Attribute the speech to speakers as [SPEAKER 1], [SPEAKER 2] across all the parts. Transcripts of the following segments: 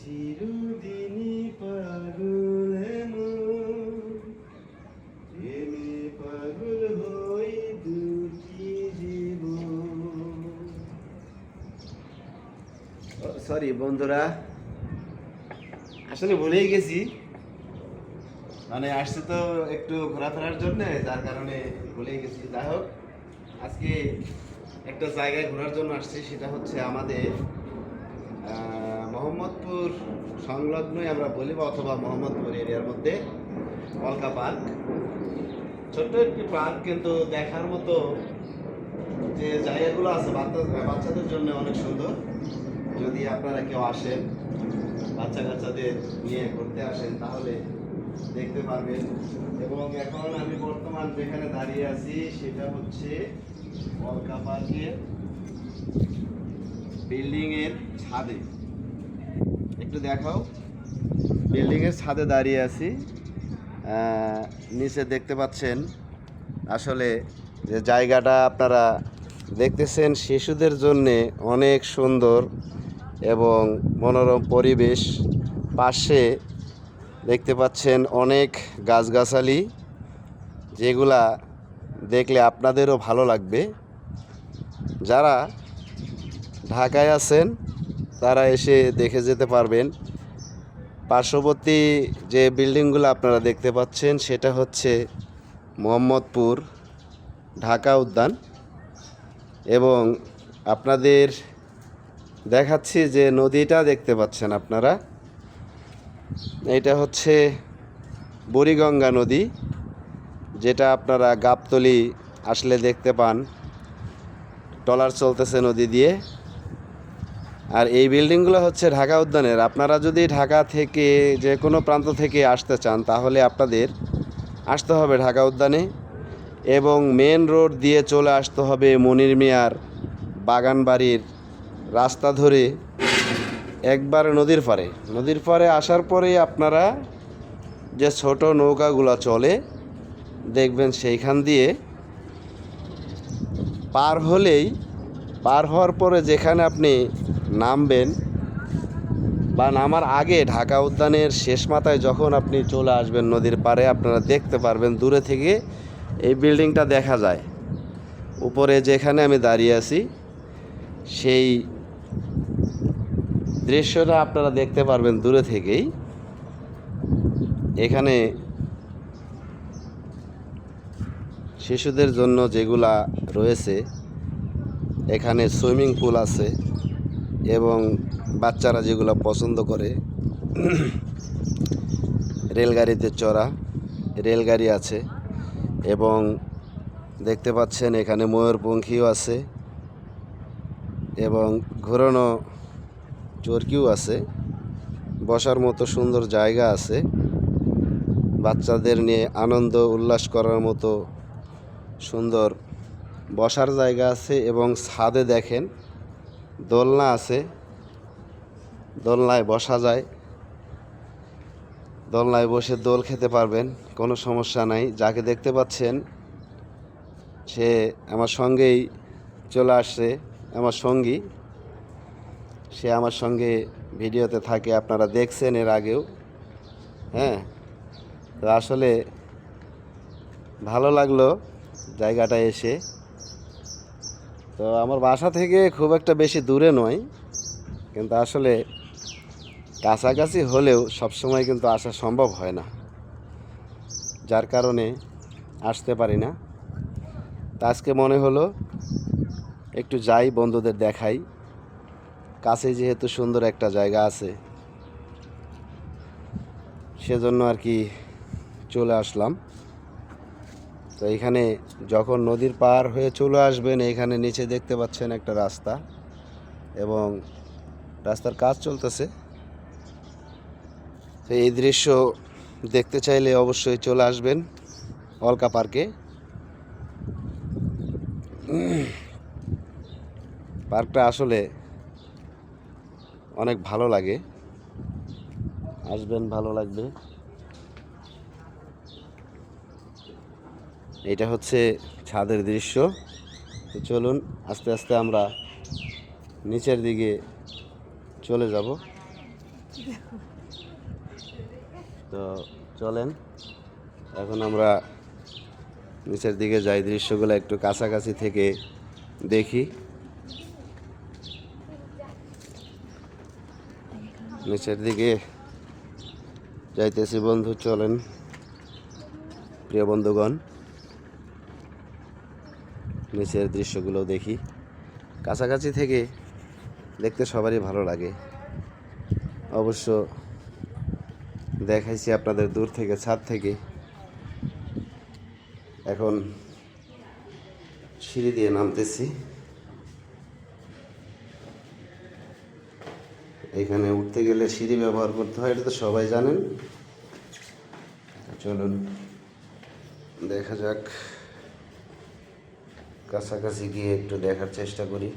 [SPEAKER 1] চিরদিনই পাগল প্রেমে পাগল হই দুটি জীবন। সরি বন্ধুরা, আসলে ভুলেই গেছি। মানে আসছে তো একটু ঘোরাফেরার জন্য, যার কারণে ভুলেই গেছি। যাই হোক, আজকে একটা জায়গায় ঘোরার জন্য আসছি, সেটা হচ্ছে আমাদের মোহাম্মদপুর সংলগ্নই আমরা বলি বা অথবা মোহাম্মদপুর এরিয়ার মধ্যে অলকা পার্ক। ছোট্ট একটি পার্ক কিন্তু দেখার মতো যে জায়গাগুলো আছে বাচ্চা- বাচ্চাদের জন্য অনেক সুন্দর। যদি আপনারা কেউ আসেন বাচ্চা কাচ্চাদের নিয়ে ঘুরতে আসেন, তাহলে দেখতে পারবেন। এবং এখন আমি বর্তমান যেখানে দাঁড়িয়ে আছি, সেটা হচ্ছে অলকা পার্কের বিল্ডিংয়ের ছাদে। একটু দেখাও। বিল্ডিং এর ছাদে দাঁড়িয়ে আছি। নিচে দেখতে পাচ্ছেন আসলে যে জায়গাটা আপনারা দেখতেছেন শিশুদের জন্যে অনেক সুন্দর এবং মনোরম পরিবেশ। পাশে দেখতে পাচ্ছেন অনেক গাছগাছালি, যেগুলা দেখলে আপনাদেরও ভালো লাগবে। যারা ঢাকায় আছেন তারা এসে দেখে যেতে পারবেন। পার্শ্ববর্তী যে বিল্ডিংগুলো আপনারা দেখতে পাচ্ছেন, সেটা হচ্ছে মোহাম্মদপুর ঢাকা উদ্যান এবং আপনাদের দেখাচ্ছি যে নদীটা দেখতে পাচ্ছেন আপনারা। এটা হচ্ছে বুড়িগঙ্গা নদী, যেটা আপনারা গাবতলি আসলে দেখতে পান। ট্রলার চলতেছে নদী দিয়ে। আর এই বিল্ডিংগুলো হচ্ছে ঢাকা উদ্যানের। আপনারা যদি ঢাকা থেকে যে কোনো প্রান্ত থেকে আসতে চান, তাহলে আপনাদের আসতে হবে ঢাকা উদ্যানে এবং মেন রোড দিয়ে চলে আসতে হবে মনির মিয়ার বাগানবাড়ির রাস্তা ধরে একবার নদীর পাড়ে। নদীর পাড়ে আসার পরেই আপনারা যে ছোট নৌকাগুলো চলে, দেখবেন সেইখান দিয়ে পার হলেই, পার হওয়ার পরে যেখানে আপনি নামবেন বা নামার আগে ঢাকা উদ্যানের শেষ মাথায় যখন আপনি চলে আসবেন নদীর পাড়ে, আপনারা দেখতে পারবেন দূরে থেকে এই বিল্ডিংটা দেখা যায়। উপরে যেখানে আমি দাঁড়িয়ে আছি, সেই দৃশ্যটা আপনারা দেখতে পারবেন দূরে থেকেই। এখানে শিশুদের জন্য যেগুলা রয়েছে, এখানে সুইমিং পুল আছে। এবং বাচ্চারা যেগুলো পছন্দ করে, রেলগাড়িতে চড়া, রেলগাড়ি আছে এবং দেখতে পাচ্ছেন এখানে ময়ূরপঙ্খীও আছে এবং ঘোরানো চরকিও আছে, বসার মতো সুন্দর জায়গা আছে। বাচ্চাদের নিয়ে আনন্দ, উল্লাস করার মতো সুন্দর বসার জায়গা আছে এবং ছাদে দেখেন দোলনা আছে। দোলনায় বসা যায়। দোলনায় বসে দোল খেতে পারবেন, কোনো সমস্যা নাই। যাকে দেখতে পাচ্ছেন, সে আমার সঙ্গেই চলে আসছে, আমার সঙ্গী। সে আমার সঙ্গে ভিডিওতে থাকে, আপনারা দেখছেন এর আগেও। হ্যাঁ তো আসলে ভালো লাগল জায়গাটা এসে। তো আমার বাসা থেকে খুব একটা বেশি দূরে নয়, কিন্তু আসলে কাছাকাছি হলেও সবসময় কিন্তু আসা সম্ভব হয় না, যার কারণে আসতে পারি না। তা আজকে মনে হলো একটু যাই, বন্ধুদের দেখাই। কাছে যেহেতু সুন্দর একটা জায়গা আছে, সেজন্য আর কি চলে আসলাম। তো এখানে যখন নদীর পার হয়ে চলে আসবেন, এখানে নিচে দেখতে পাচ্ছেন একটা রাস্তা এবং রাস্তার কাজ চলতেছে। তো এই দৃশ্য দেখতে চাইলে অবশ্যই চলে আসবেন অলকা পার্কে। পার্কটা আসলে অনেক ভালো লাগে। আসবেন, ভালো লাগবে। এটা হচ্ছে ছাদের দৃশ্য। তো চলুন, আস্তে আস্তে আমরা নিচের দিকে চলে যাব। তো চলেন, এখন আমরা নিচের দিকে যাই, দৃশ্যগুলো একটু কাছাকাছি থেকে দেখি। নিচের দিকে যাইতেছি বন্ধু, চলেন। প্রিয় বন্ধুগণ নিচের দৃশ্যগুলো দেখি। কাছাকাছি থেকে দেখতে সবারই ভালো লাগে। অবশ্য দেখাইছি আপনাদের দূর থেকে, ছাদ থেকে। এখন সিঁড়ি দিয়ে নামতেছি। এখানে উঠতে গেলে সিঁড়ি ব্যবহার করতে হয়, এটা তো সবাই জানেন। চলুন, দেখা যাক। কাছাকাছি গিয়ে একটু দেখার চেষ্টা করি।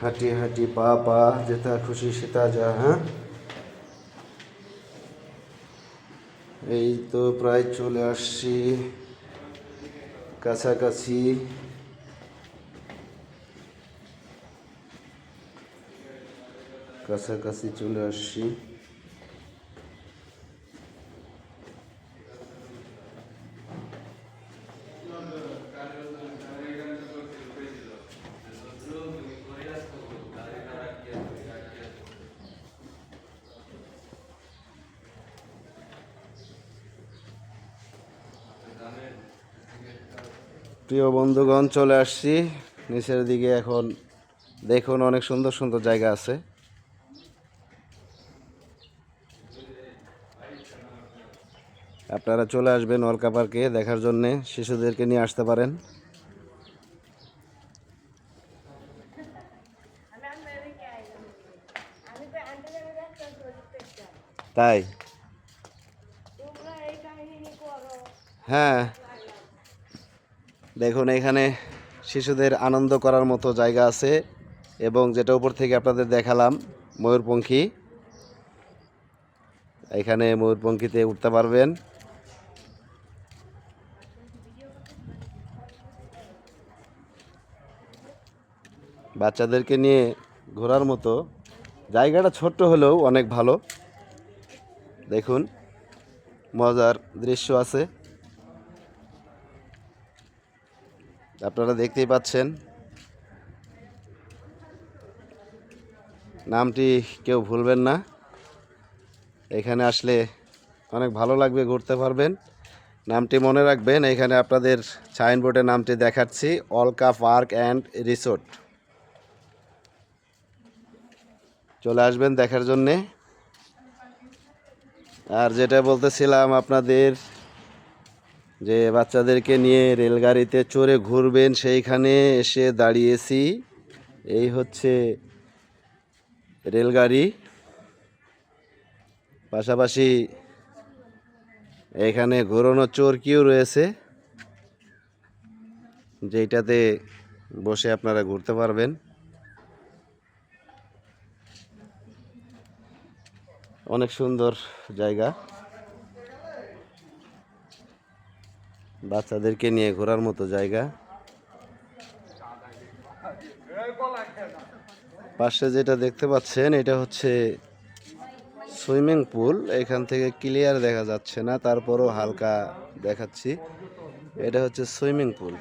[SPEAKER 1] হাঁটি হাঁটি পা পা যেটা খুশি সেটা যা হ্যাঁ? এই তো প্রায় চলে আসছি কাছাকাছি। কাছাকাছি চলে আসছি। প্রিয় বন্ধুগণ, চলে আসছি। নিচের দিকে এখন দেখুন অনেক সুন্দর সুন্দর জায়গা আছে। আপনারা চলে আসবেন অলকা পার্কে দেখার জন্যে, শিশুদেরকে নিয়ে আসতে পারেন। তাই? হ্যাঁ। দেখুন, এখানে শিশুদের আনন্দ করার মতো জায়গা আছে এবং যেটা উপর থেকে আপনাদের দেখালাম, ময়ূরপঙ্খী। এখানে ময়ূরপঙ্খীতে উঠতে পারবেন। বাচ্চাদেরকে নিয়ে ঘোরার মতো জায়গাটা ছোট্ট হলেও অনেক ভালো। দেখুন, মজার দৃশ্য আছে। আপনারা দেখতেই পাচ্ছেন। নামটি কেউ ভুলবেন না। এখানে আসলে অনেক ভালো লাগবে ঘুরতে পারবেন। নামটি মনে রাখবেন, এখানে আপনাদের সাইনবোর্ডে নামটি দেখাচ্ছি, অলকা পার্ক অ্যান্ড রিসোর্ট। চলে আসবেন দেখার জন্যে। আর যেটা বলতেছিলাম আপনাদের, যে বাচ্চাদেরকে নিয়ে রেলগাড়িতে চড়ে ঘুরবেন, সেইখানে এসে দাঁড়িয়েছি। এই হচ্ছে রেলগাড়ি। পাশাপাশি এখানে ঘোরানো চরকিও রয়েছে। যেটাতে বসে আপনারা ঘুরতে পারবেন। অনেক সুন্দর জায়গা। বাচ্চাদেরকে নিয়ে ঘোরার মতো জায়গা। পাশে যেটা দেখতে পাচ্ছেন, এটা হচ্ছে সুইমিং পুল। এখান থেকে ক্লিয়ার দেখা যাচ্ছে না, তারপরও হালকা দেখাচ্ছি। এটা হচ্ছে সুইমিং পুল।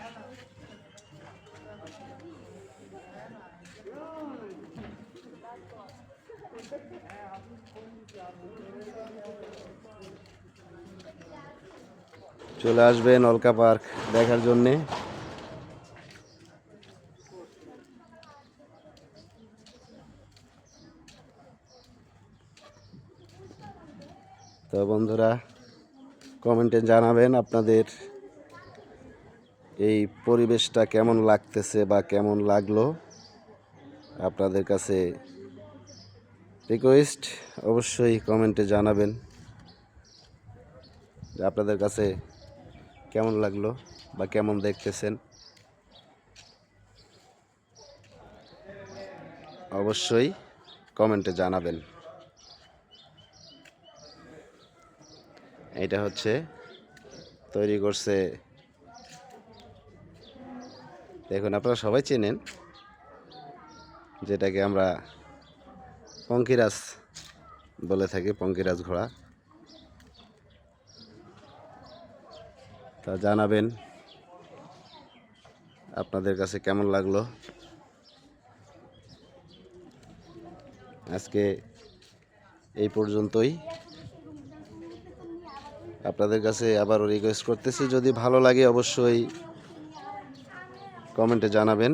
[SPEAKER 1] চলে আসবেন অলকা পার্ক দেখার জন্যে। তো বন্ধুরা কমেন্টে জানাবেন আপনাদের এই পরিবেশটা কেমন লাগতেছে বা কেমন লাগল। আপনাদের কাছে রিকোয়েস্ট অবশ্যই কমেন্টে জানাবেন। আপনাদের কাছে কেমন লাগল বা কেমন দেখতেছেন? অবশ্যই কমেন্টে জানাবেন। এটা হচ্ছে তৈরি করছে। দেখুন, আপনারা সবাই চেনেন যেটাকে আমরা পঙ্কিরাজ বলে থাকি, পঙ্কিরাজ ঘোড়া। তা জানাবেন আপনাদের কাছে কেমন লাগল। আজকে এই পর্যন্তই। আপনাদের কাছে আবারও রিকোয়েস্ট করতেছি, যদি ভালো লাগে অবশ্যই কমেন্টে জানাবেন।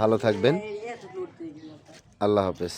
[SPEAKER 1] ভালো থাকবেন। আল্লাহ হাফেজ।